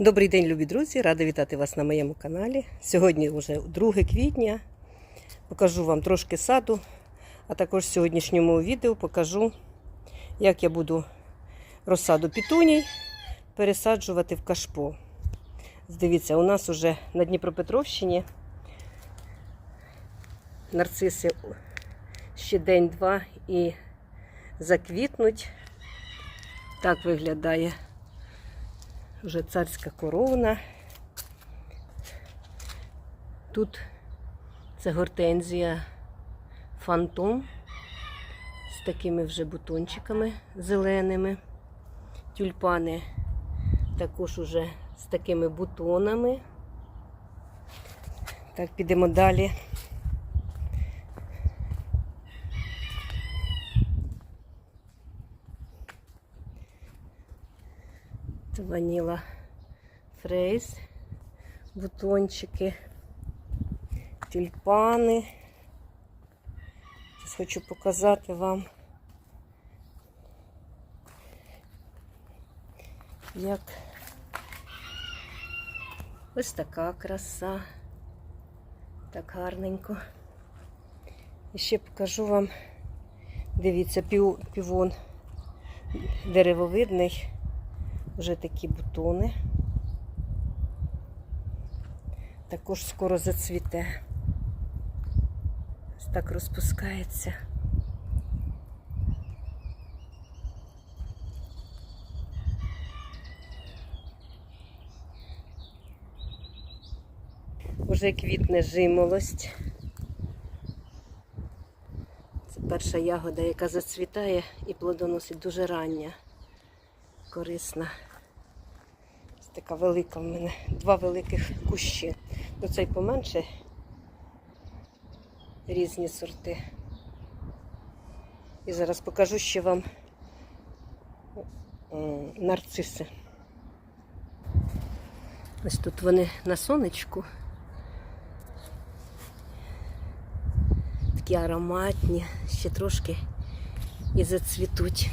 Добрий день, любі друзі! Рада вітати вас на моєму каналі. Сьогодні вже 2 квітня. Покажу вам трошки саду, а також в сьогоднішньому відео покажу, як я буду розсаду пітуній пересаджувати в кашпо. Дивіться, у нас уже на Дніпропетровщині нарциси ще день-два і заквітнуть. Так виглядає вже царська корона. Тут це гортензія фантом з такими вже бутончиками зеленими. Тюльпани також уже з такими бутонами. Так, підемо далі. Ваніла фрейс, бутончики, тюльпани. Зараз хочу показати вам, як ось така краса. Так гарненько. І ще покажу вам, дивіться, пів, півон деревовидний. Вже такі бутони. Також скоро зацвіте. Ось так розпускається. Уже квітне жимолость. Це перша ягода, яка зацвітає і плодоносить дуже рання корисна. Така велика в мене. Два великих кущі. Ну цей поменше різні сорти. І зараз покажу ще вам нарциси. Ось тут вони на сонечку. Такі ароматні, ще трошки і зацвітуть.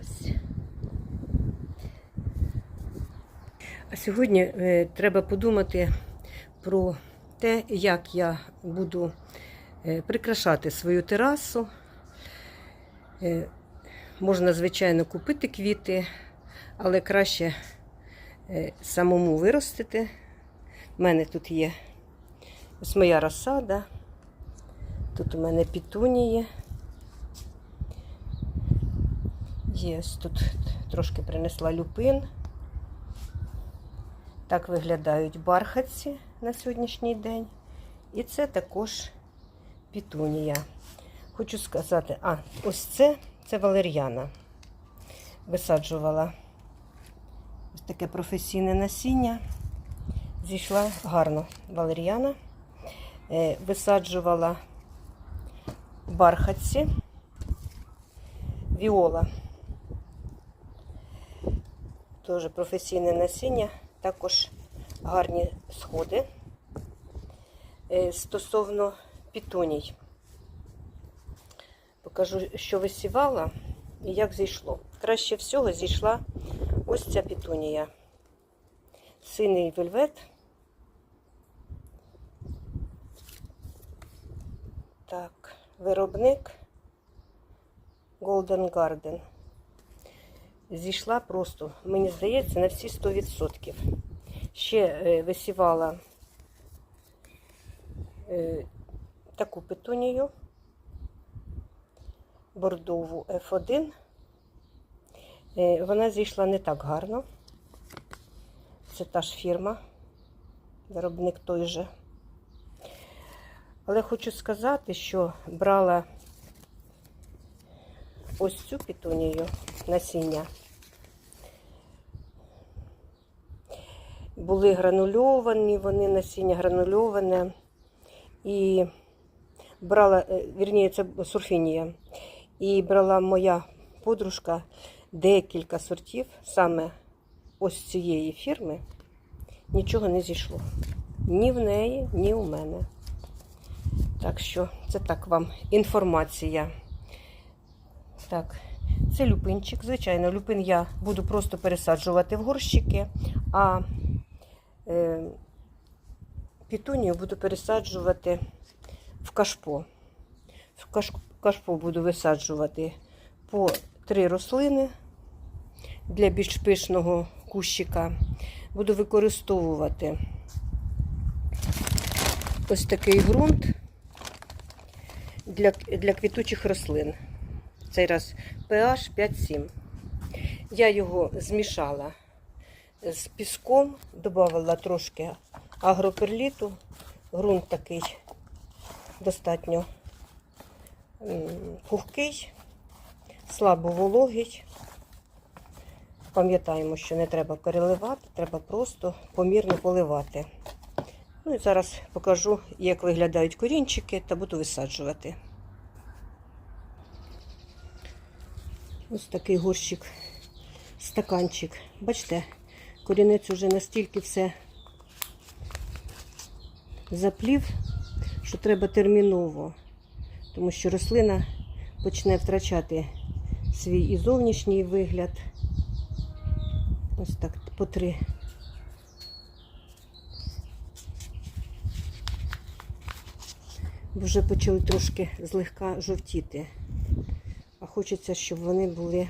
Ось. А сьогодні е, треба подумати про те, як я буду е, прикрашати свою терасу. Е, можна, звичайно, купити квіти, але краще самому виростити. У мене тут є ось моя розсада. Тут у мене пітунії. Є тут трошки принесла люпин. Так виглядають бархатці на сьогоднішній день. І це також пітунія. Хочу сказати, а, ось це це валер'яна. Висаджувала ось таке професійне насіння. Зійшла гарно валер'яна. Е, Висаджувала бархатці, віола. Теж професійне насіння, також гарні сходи. Е, Стосовно пітуній. Покажу, що висівала і як зійшло. Краще всього зійшла ось ця пітунія. Синий вельвет. Так, виробник Golden Garden зійшла просто, мені здається, на всі 100%. Ще е, висівала е, таку петунію, бордову F1. Е, вона зійшла не так гарно. Це та ж фірма, виробник той же. Але хочу сказати, що брала ось цю петунію насіння. Були гранульовані, вони насіння гранульоване. І брала, е, вірніше, це сурфінія. І брала моя подружка декілька сортів, саме ось цієї фірми. Нічого не зійшло. Ні в неї, ні у мене. Так що це так вам інформація. Так, це люпинчик. Звичайно, люпин я буду просто пересаджувати в горщики, а пітунію буду пересаджувати в кашпо. В кашпо буду висаджувати по три рослини для більш пишного кущика. Буду використовувати ось такий ґрунт для, для квітучих рослин. Цей раз pH 5,7. Я його змішала з піском, додала трошки агроперліту. Ґрунт такий достатньо пухкий, слабо вологий. Пам'ятаємо, що не треба переливати, треба просто помірно поливати. Ну і зараз покажу, як виглядають корінчики та буду висаджувати. Ось такий горщик, стаканчик. Бачите, корінець уже настільки все заплів, що треба терміново, тому що рослина почне втрачати свій і зовнішній вигляд. Ось так по три. Бо Вже почали трошки злегка жовтіти. А хочеться, щоб вони були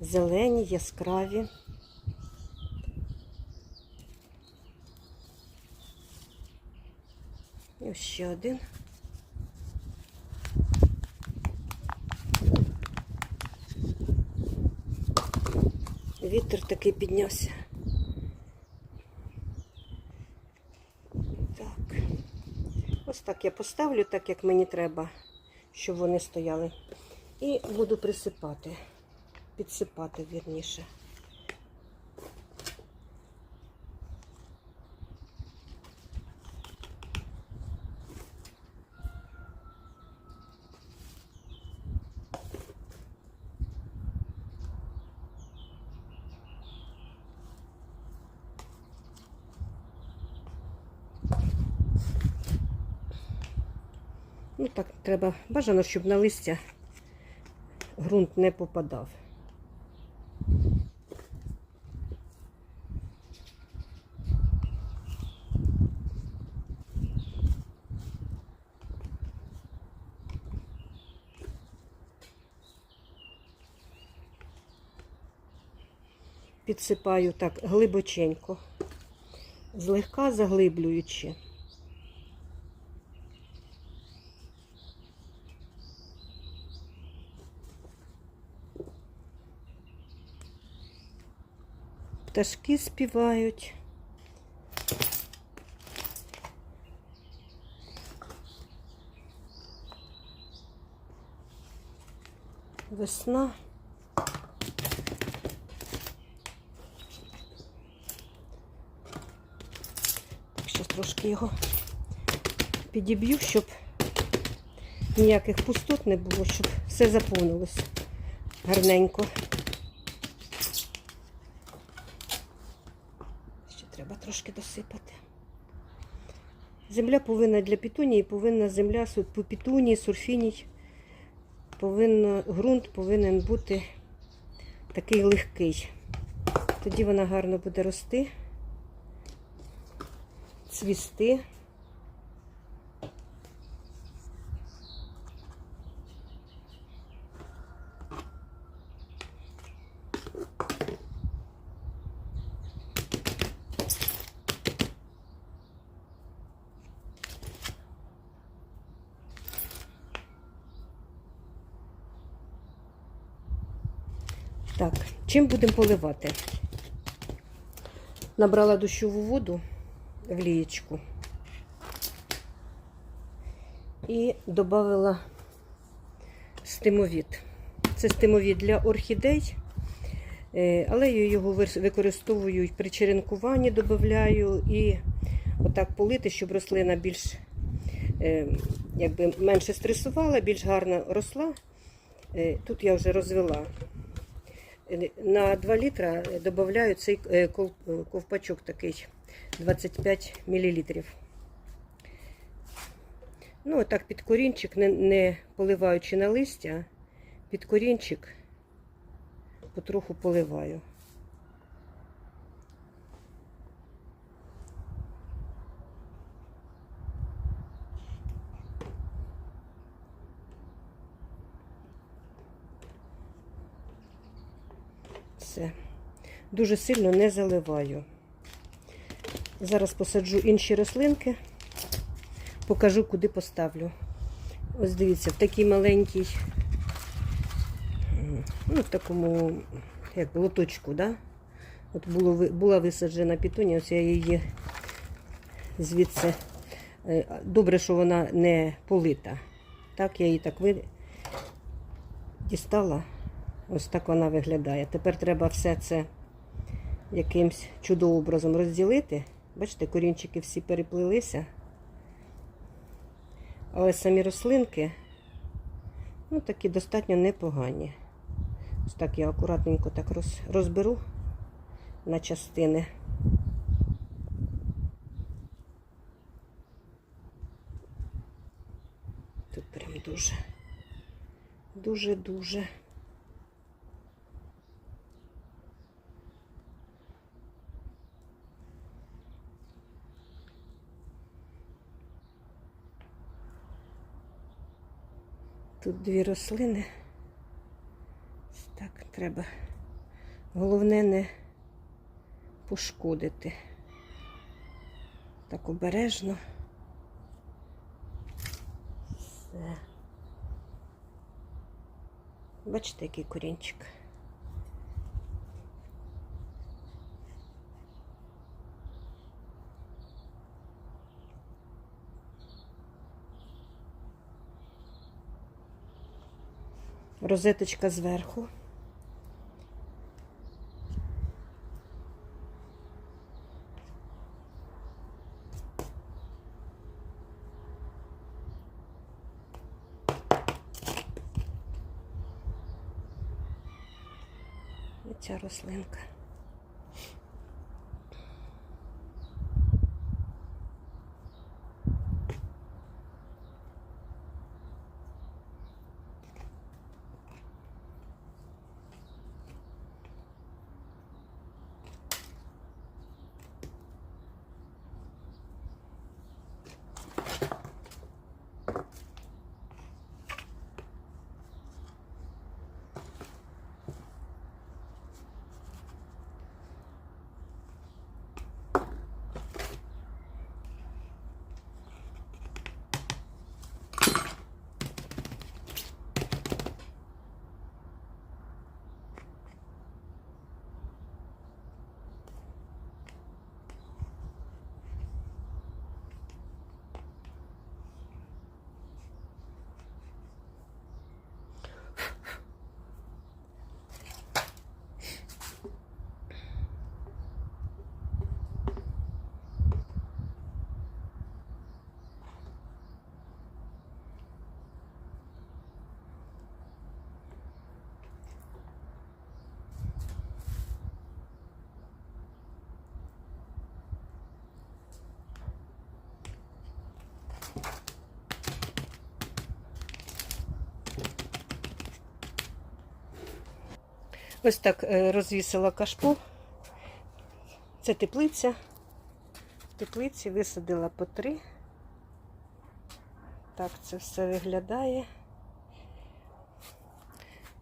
зелені, яскраві. І ще один. Вітер такий піднявся. Так. Ось так я поставлю, так як мені треба, щоб вони стояли. І буду присипати, підсипати вірніше. Ну так, треба бажано, щоб на листя ґрунт не попадав. Підсипаю так глибоченько, злегка заглиблюючи. Пташки співають. Весна. Так, трошки його підіб'ю, щоб ніяких пустот не було, щоб все заповнилось гарненько. Ще треба трошки досипати. Земля повинна для пітунії, повинна земля по пітунії, сурфіній, повинна, ґрунт повинен бути такий легкий. Тоді вона гарно буде рости, цвісти. Так, чим будемо поливати? Набрала дощову воду в лієчку і додала стимовід. Це стимовід для орхідей, е, але я його використовую при черенкуванні додаю і отак полити, щоб рослина більш е, якби менше стресувала, більш гарно росла. Е, Тут я вже розвела на 2 літра додаю цей е, ковпачок такий 25 мл. Ну, отак під корінчик, не, не поливаючи на листя, під корінчик потроху поливаю. Все. Дуже сильно не заливаю. Зараз посаджу інші рослинки, покажу, куди поставлю. Ось дивіться, в такій маленькій, ну, в такому, як лоточку, да? От було, була висаджена пітуня, ось я її звідси. е, Добре, що вона не полита. Так, я її так ви... дістала. Ось так вона виглядає. Тепер треба все це якимсь чудообразом розділити. Бачите, корінчики всі переплилися. Але самі рослинки, ну, такі достатньо непогані. Ось так я акуратненько так роз, розберу на частини. Тут прям дуже, дуже-дуже. Тут дві рослини. Так, треба. Головне не пошкодити. Так обережно. Все. Бачите, який корінчик. Розеточка зверху. І ця рослинка. Ось так е, розвісила кашпу. Це теплиця. В теплиці висадила по три. Так це все виглядає.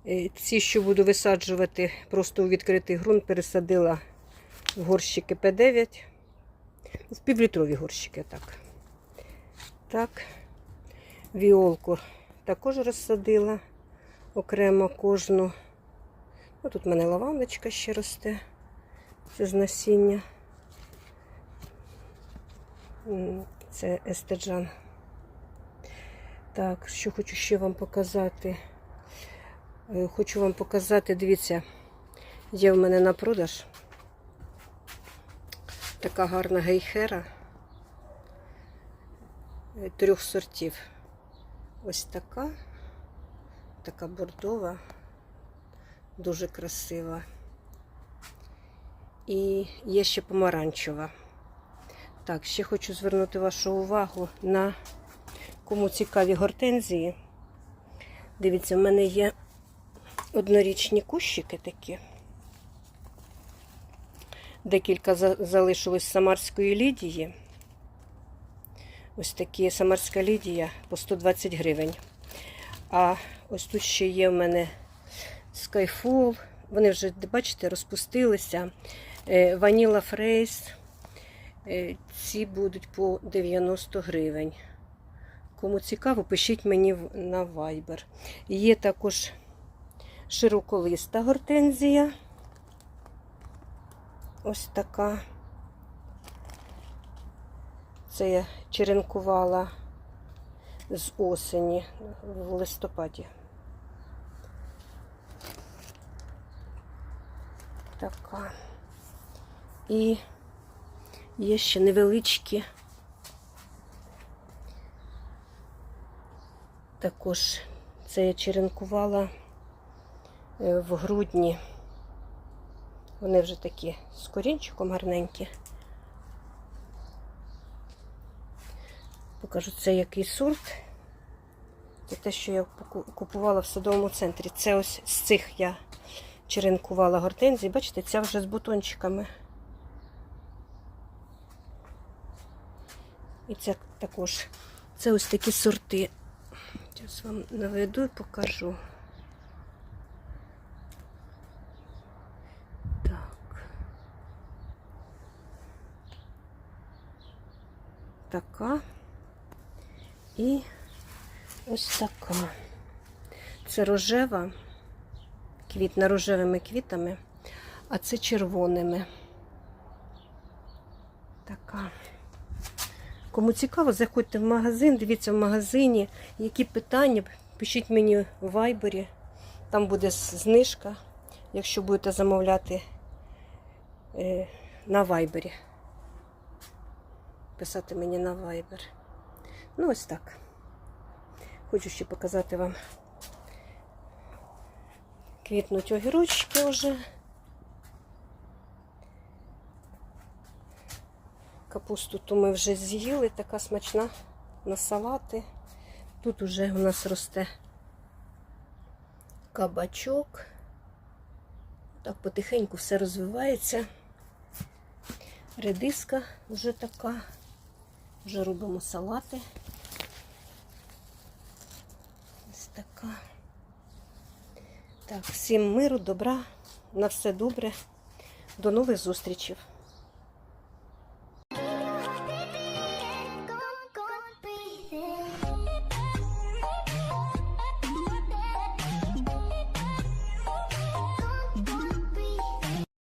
Е, Ці, що буду висаджувати просто у відкритий ґрунт, пересадила в горщики П9. В півлітрові горщики, так. Так. Віолку також розсадила окремо кожну. Ну, тут в мене лавандочка ще росте. З насіння. Це естеджан. Так, що хочу ще вам показати. Е, Хочу вам показати, дивіться, є в мене на продаж така гарна гейхера е, трьох сортів. Ось така, така бордова, дуже красива. І є ще помаранчева. Так, ще хочу звернути вашу увагу на Кому цікаві гортензії, дивіться, в мене є однорічні кущики такі. Декілька залишилось самарської лідії. Ось такі самарська лідія по 120 гривень. А ось тут ще є в мене Skyfall. Вони вже, бачите, розпустилися. Ваніла Фрейс. Е, Ці будуть по 90 гривень. Кому цікаво, пишіть мені на Viber. Є також широколиста гортензія. Ось така. Це я черенкувала з осені в листопаді. Така. І є ще невеличкі. Також це я черенкувала е, в грудні. Вони вже такі з корінчиком гарненькі. Покажу це який сорт. Це те, що я купувала в садовому центрі. Це ось з цих я черенкувала гортензії. Бачите, ця вже з бутончиками. І це також. Це ось такі сорти. Зараз вам наведу і покажу. Так. Така. І ось така. Це рожева, квітна рожевими квітами, а це червоними. Така. Кому цікаво, заходьте в магазин, дивіться в магазині, які питання, пишіть мені в вайбері. Там буде знижка, якщо будете замовляти е, на вайбері. Писати мені на вайбер. Ну, ось так. Хочу ще показати вам квітнуть огірочки вже. Капусту ту ми вже з'їли, така смачна на салати. Тут уже у нас росте кабачок. Так потихеньку все розвивається. Редиска вже така. Вже робимо салати. Ось така. Так, всім миру, добра, на все добре. До нових зустрічей.